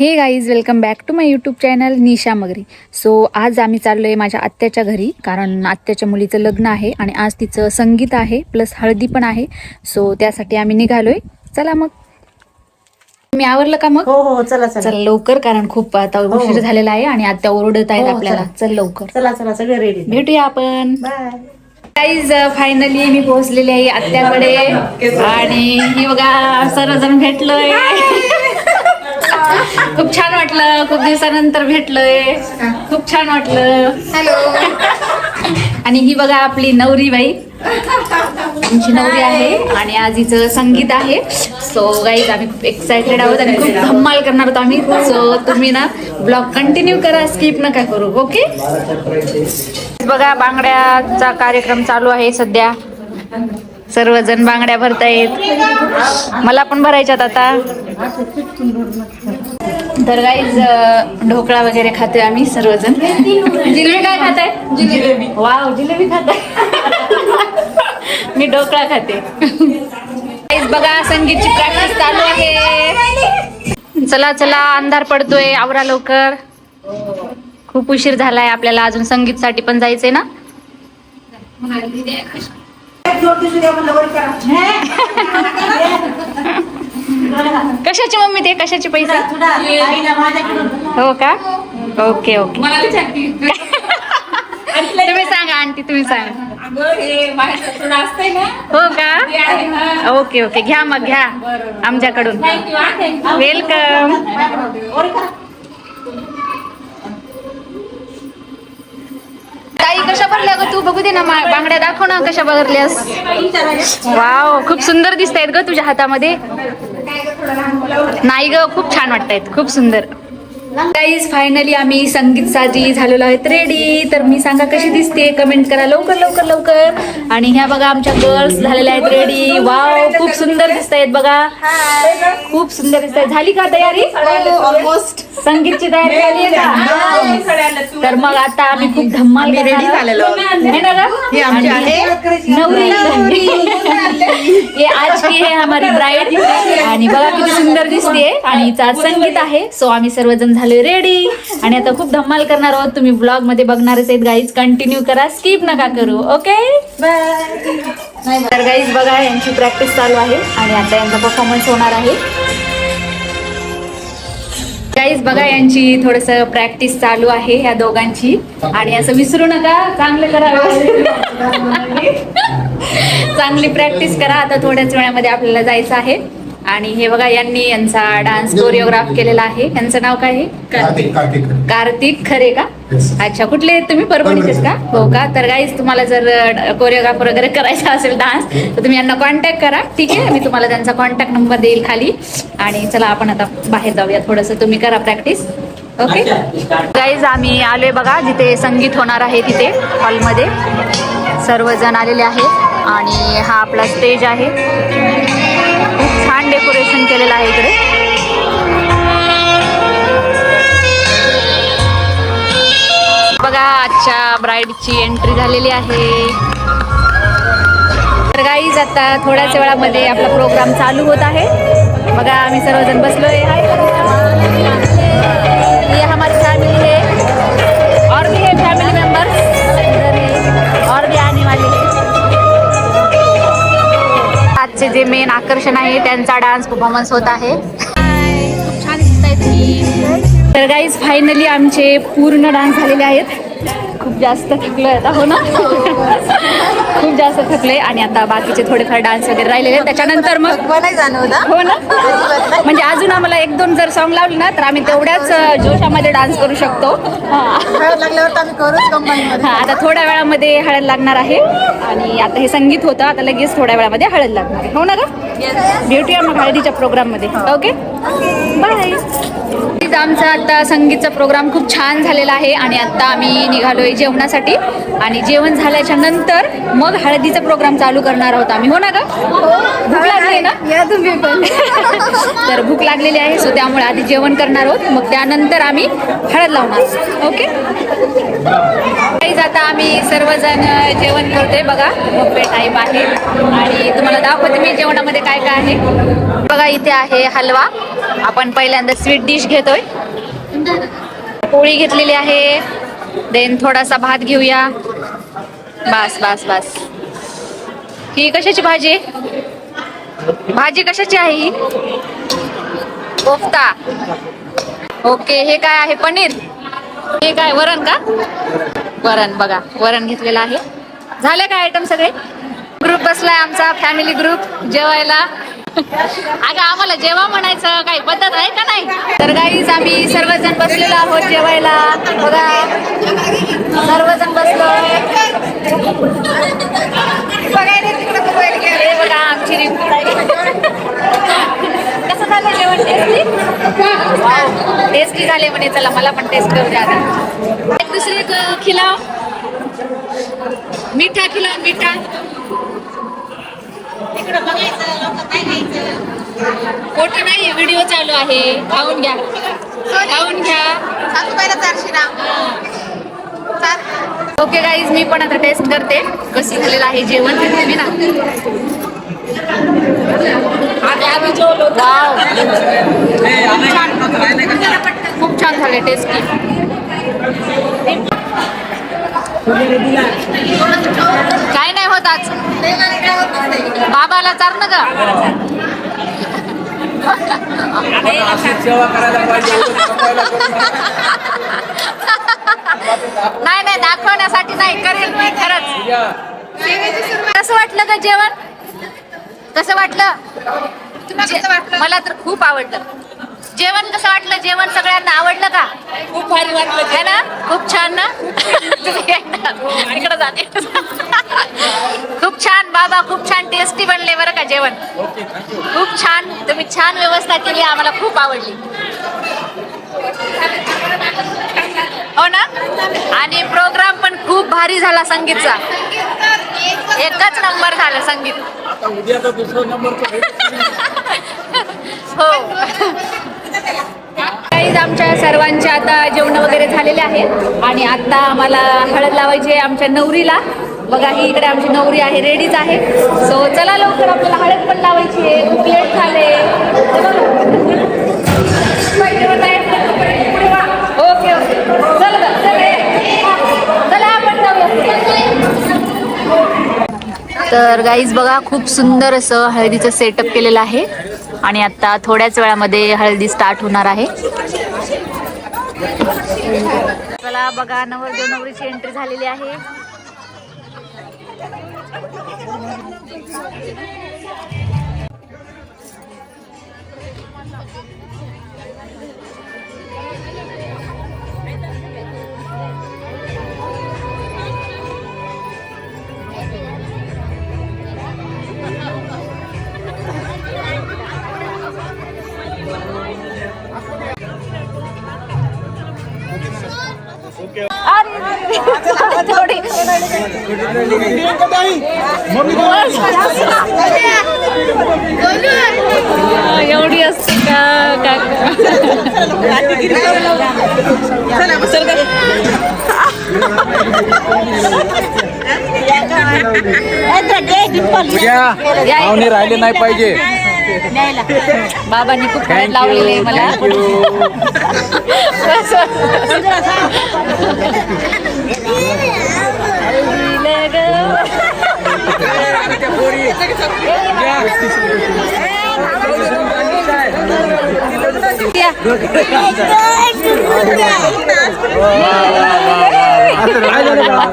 Hey guys welcome back to my YouTube channel Nisha Magri so आज आम्ही चाललो आहे माझ्या आत्याच्या घरी कारण आत्याच्या मुलीचं लग्न आहे आणि आज तिचं संगीत आहे प्लस हळदी पण आहे. सो त्यासाठी आम्ही निघालोय. चला मग. मी आवरलं का मग? हो हो चला चला. चल लवकर कारण खूप आता उशीर झालेला आहे आणि आत्या ओरडत आहेत हो, आपल्याला. चला. चल लवकर. चला चला सगळे रेडी भेटूया आपण. बाय गाईज फायनली मी पोहोचलेली आहे आत्याकडे. आणि ही बघा सर्वजण भेटलोय. खूप छान वाटलं. खूप दिवसानंतर भेटलोय. खूप छान वाटलं. हॅलो. आणि ही बघा आपली नवरी बाई. आमची नवरी आहे आणि आज हिचं संगीत आहे. सो गाईज आम्ही खूप एक्सायटेड आहोत आणि खूप धम्माल करणार आहोत आम्ही. सो तुम्ही ना ब्लॉग कंटिन्यू करा स्किप नका करू ओके बघा बांगड्याचा कार्यक्रम चालू आहे सध्या. सर्वजण बांगड्या भरतायत. मला पण भरायच्यात आता. तर गाईज ढोकळा वगैरे खातोय आम्ही सर्वजण. जिलेबी काय खाताय? जिलेबी. वाव जिलेबी खाताय. मी ढोकळा खाते. गाईज बघा संगीतची प्रॅक्टिस चालू आहे. चला चला अंधार पडतोय आवरा लवकर. खूप उशीर झालाय आपल्याला अजून संगीतसाठी पण जायचंय ना? कशाचे मम्मी ते? कशाचे पैसे? हो का? Okay okay. तुम्ही सांगा आंटी तुम्ही सांगा. हो का? Okay okay. घ्या मग घ्या. आमच्याकडून. वेलकम ताई कशा भरल्या ग तू? बघू दे ना बांगड्या दाखव ना कशा भरल्यास. वाव खूप सुंदर दिसत आहेत ग तुझ्या हातामध्ये. नाही ग खूप छान वाटतायत खूप सुंदर. गाईज फायनली आम्ही संगीतसाठी झालेलो आहेत रेडी तर मी सांगा कशी दिसते कमेंट करा लवकर लवकर लवकर. आणि ह्या बघा आमच्या गर्ल्स झालेल्या आहेत. रेडी वाव खूप सुंदर दिसत आहेत बघा. खूप सुंदर दिसत झाली का तयारी? ऑलमोस्ट संगीतची तयारी झाली आहे का? तर मग आता आम्ही खूप धम्माल रेडी झालेलो है नवरी ये आज की है हमारी ब्राईड आणि बघा किती सुंदर दिसते आणि हिचं संगीत आहे. सो आम्ही सर्वजण झाले रेडी आणि आता खूप धम्माल करणार आहोत. तुम्ही ब्लॉगमध्ये बघणारच आहेत गाईज कंटिन्यू करा. स्किप नका करू. ओके तर गाईज बघा यांची प्रॅक्टिस चालू आहे. आणि आता यांचा परफॉर्मन्स होणार आहे. गाईज बघा यांची थोडस प्रॅक्टिस चालू आहे ह्या दोघांची. आणि असं विसरू नका. चांगलं करा. चांगली प्रॅक्टिस करा. आता थोड्याच वेळामध्ये आपल्याला जायचं आहे. आणि हे बघा यांनी यांचा डान्स कोरिओग्राफ केलेला आहे. यांचं नाव काय आहे? कार्तिक. कार्तिक कार्तिक खरे. का. अच्छा कुठले आहेत तुम्ही? परभणीचेच का? हो का? तर गाईज तुम्हाला जर कोरिओग्राफ वगैरे करायचा असेल डान्स तर तुम्ही यांना कॉन्टॅक्ट करा. ठीक आहे? मी तुम्हाला त्यांचा कॉन्टॅक्ट नंबर देईल खाली. आणि चला आपण आता बाहेर जाऊया थोडंसं तुम्ही करा प्रॅक्टिस ओके गाईज आम्ही आलोय बघा जिथे संगीत होणार आहे तिथे हॉलमध्ये सर्वजण आलेले आहेत. आणि हा आपला स्टेज आहे. खूप छान डेकोरेशन केलेलं आहे इकडे. बघा आजच्या ब्राईडची एंट्री झालेली आहे. तर गाईज आता थोड्याच वेळामध्ये आपला प्रोग्राम चालू होत आहे. बघा आम्ही सर्वजण बसलोय. हाय आजचे जे मेन आकर्षण आहे त्यांचा डान्स परफॉर्मन्स होत आहे. खूप छान दिसत आहेत तर गाईज फायनली आमचे पूर्ण डान्स झालेले आहेत. खूप जास्त थकलो आता हो ना? खूप जास्त थकले आणि आता बाकीचे थोडेफार डान्स वगैरे राहिलेले. त्याच्यानंतर मग हो ना? म्हणजे अजून आम्हाला एक दोन जर सॉंग लावले ना तर आम्ही तेवढ्याच जोशामध्ये डान्स करू शकतो. हा. आता थोड्या वेळामध्ये हळद लागणार आहे. आणि आता हे संगीत होतं आता लगेच थोड्या वेळामध्ये हळद लागणार आहे. हो ना का भेटूया मग हळदीच्या प्रोग्राममध्ये ओके बाय आमचा आता संगीतचा प्रोग्राम खूप छान झालेला आहे. आणि आता आम्ही निघालोय जेवणासाठी. आणि जेवण झाल्याच्यानंतर मग हळदीचा प्रोग्राम चालू करणार आहोत आम्ही. हो ना का भूक लागली ना? या तुम्ही पण. तर भूक लागलेली आहे सो त्यामुळे आधी जेवण करणार आहोत. मग त्यानंतर आम्ही हळद लावणार ओके? आता आम्ही सर्वजण जेवण करतोय बघा. बुफे टाईप आहे. आणि तुम्हाला दाखवते मी जेवणामध्ये काय काय आहे. बघा इथे आहे हलवा. आपण पहिल्यांदा स्वीट डिश घेतोय. पोळी घेतलेली आहे. देन थोडासा भात घेऊया. बस बस बस. ही कशाची भाजी? भाजी कशाची आहे ही? कोफ्ता. ओके हे काय आहे? पनीर? हे काय वरण का? वरण बघा वरण घेतलेलं आहे. झाले काय आयटम सगळे? ग्रुप बसलाय आमचा फॅमिली ग्रुप जेवायला. अगं आम्हाला जेवा म्हणायचं काही पद्धत आहे का नाही? तर गाईज आम्ही सर्वजण बसलेलो आहोत जेवायला. बघा. सर्वजण बसलो बघा आमची कसं झालं जेवण? टेस्टी टेस्टी झाले म्हणे चला मला पण टेस्ट करू द्या. एक दुसरे खिलाव. मिठा खिलाव मिठा. फोटो नाही व्हिडिओ चालू आहे. खाऊन घ्या. खाऊन घ्या. ओके गाईज मी पण आता टेस्ट करते. कसं झालेलं आहे जेवण मी ना. वाव खूप छान. झाले टेस्टी काय नाही होत आज. बाबाला चार ना ग. सेवा करायला पाहिजे नाही नाही दाखवण्यासाठी नाही करेल मी खरंच. कसं वाटलं का जेवण? कसं वाटलं? मला तर खूप आवडलं. जेवण कसं वाटलं? जेवण सगळ्यांना आवडलं का? खूप भारी वाटलं है ना? खूप छान ना? इकडे जाते खूप छान बाबा खूप छान टेस्टी बनले बरं का जेवण. खूप छान तुम्ही छान व्यवस्था केली आम्हाला खूप आवडली. हो ना? आणि प्रोग्राम पण खूप भारी झाला संगीतचा. एकच नंबर झाला संगीत. आता उद्या तर दुसरा नंबर हो. काहीच आमच्या सर्वांचे आता जेवण वगैरे झालेले आहेत आणि आता आम्हाला हळद लावायची आहे आमच्या नवरीला. बघा ही इकडे आमची नवरी आहे रेडीच आहे. सो चला लवकर आपल्याला हळद पण लावायची आहे. खूप लेट झाले. ओके ओके चल चला आपण जाऊया तर गाईज बघा खूप सुंदर असं हळदीचं सेटअप केलेलं आहे. आणि आता थोड्याच वेळामध्ये हळदी स्टार्ट होणार आहे. चला बघा नवरदेव नवरीची एंट्री झालेली आहे. एवढी असते का? राहिले नाही पाहिजे. बाबांनी खूप हळद लावलेली आहे मला.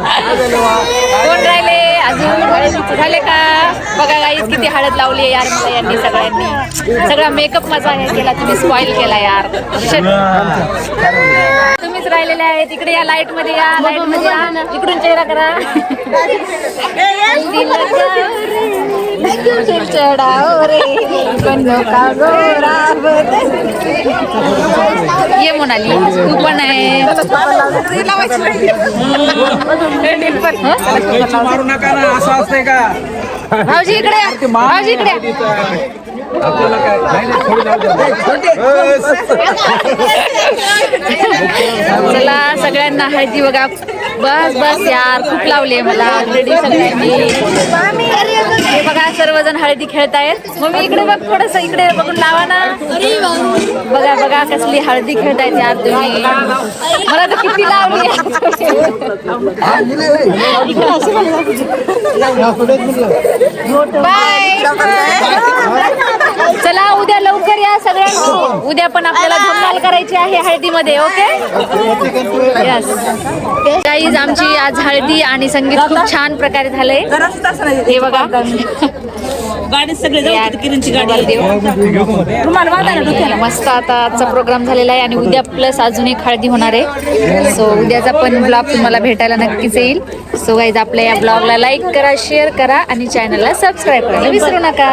कोण राहिले? अजून झाले का? बघा गाईज किती हळद लावली आहे यार मला यांनी सगळ्यांनी. सगळा मेकअप माझा हे केला तुम्ही स्पॉइल केला यार. तुम्हीच राहिलेले आहेत. इकडे या लाइटमध्ये या लाइटमध्ये या. इकडून चेहरा करा. चढाओ रे ये मोनाली तू पण आहे मारू नका ना असं असतंय का भाऊजी इकडे या. भाऊजी इकडे या. आपल्याला काय नाही, नाही, थोडी जाऊ द्या. चला सगळ्यांना हळदी बघा बस बस यार खूप लावले मला ऑलरेडी सगळ्यांनी हे बघा सर्वजण हळदी खेळतायत. मम्मी इकडे बघ थोडस इकडे बघून लावा ना. बघा बघा कसली हळदी खेळतायत यार तुम्ही मला तर किती लावली बाय चला उद्या लवकर या सगळ्यांनी. उद्या पण आपल्याला धमाल करायची आहे हळदीमध्ये ओके? यस गाईज आमची आज हळदी आणि संगीत खूप छान प्रकारे झालंय. हे बघा. गाडी सगळे मस्त आता आजचा प्रोग्राम झालेला आहे आणि उद्या प्लस अजून एक हळदी होणार आहे. सो उद्याचा पण ब्लॉग तुम्हाला भेटायला नक्कीच येईल. सो गाईज आपल्या या ब्लॉगला लाईक करा शेअर करा आणि चॅनलला सबस्क्राईब करायला विसरू नका.